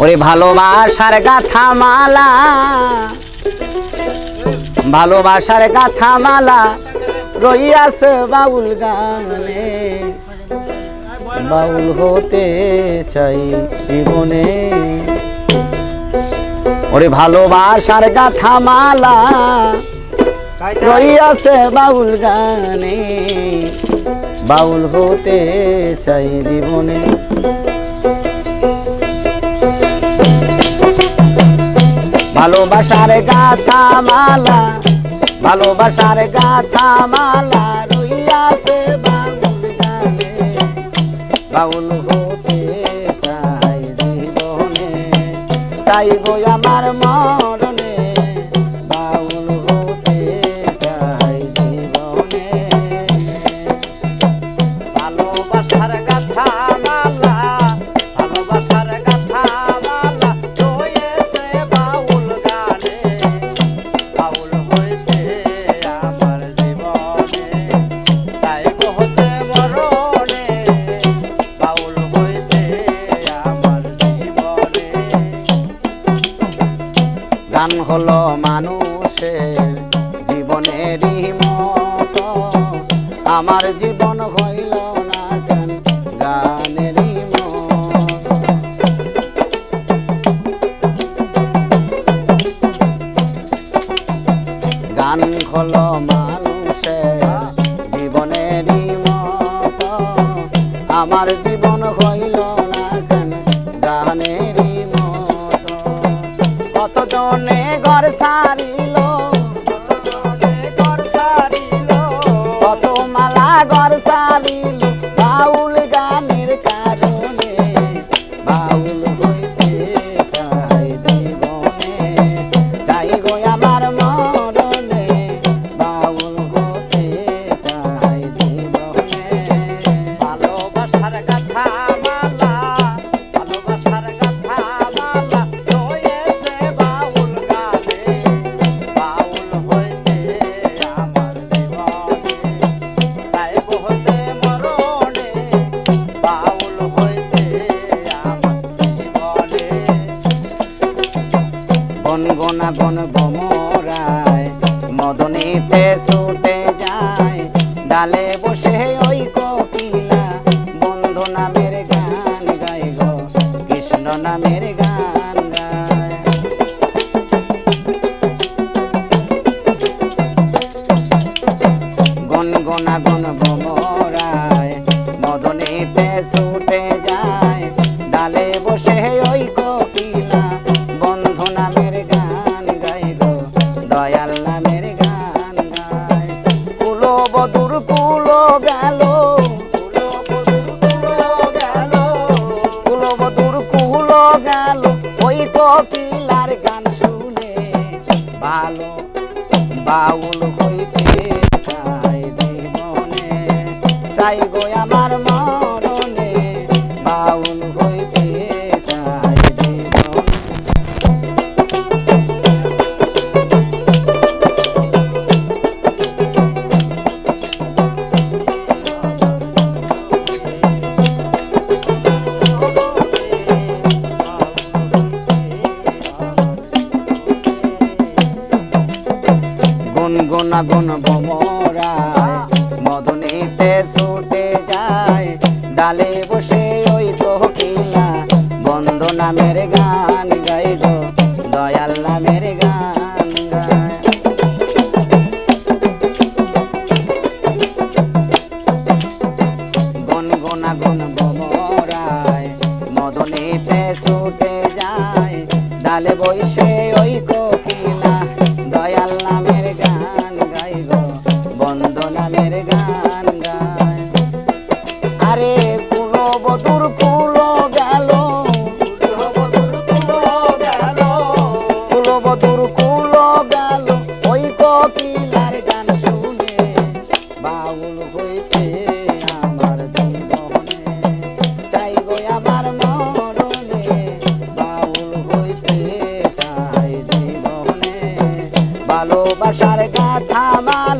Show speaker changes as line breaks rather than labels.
ওরে ভালোবাসার গাথা মালা। ভালোবাসার গাথা মালা রইয়াছে বাউল গানে। বাউল হতে চাই জীবনে। ওরে ভালোবাসার গাথা মালা রইয়াছে বাউল গানে। বাউল হতে চাই জীবনে। ভালোবাসার গাথা মালা ভালোবাসার গাথা মালা রইয়াছে বাউল হতে চাই জীবনে চাইব আমার মরণে
গান
হলো মানুষের জীবনেরই মতো। আমার জীবন হইল না গান গানেরই গান হলো মানুষের মালা মদনীতে
ছুটে যায়,
ডালে বসে ওই কোকিলা। বন্ধু নামের গান গাই গো, কৃষ্ণ নামের গান গায়। গনগনা গন বদুর কুল গেল। কুলবদুর
কুল গেল। ওই কপিলার গান শুনে ভালো বাউল হইতে চাই জীবনে চাই গো আমার
মরণে গুন ভমরায় মদনীতে ছুটে যায়, ডালে বসে ওই কোকিলা। বন্ধ নামের গান গাই দয়াল নামের গান গুনগুনা গুন ভমরায় মদনীতে ছুটে যায়, ডালে বসে ওই কোকিলা। দয়াল বধুর কুল গেল।
কুল বধুর কুল গেল।
ওই কপিলার গান শুনে বাউল হইতে আমার জীবনে। চাই গো আমার মরণে বাউল হইতে চাই জীবনে। ভালোবাসার গাথা আমার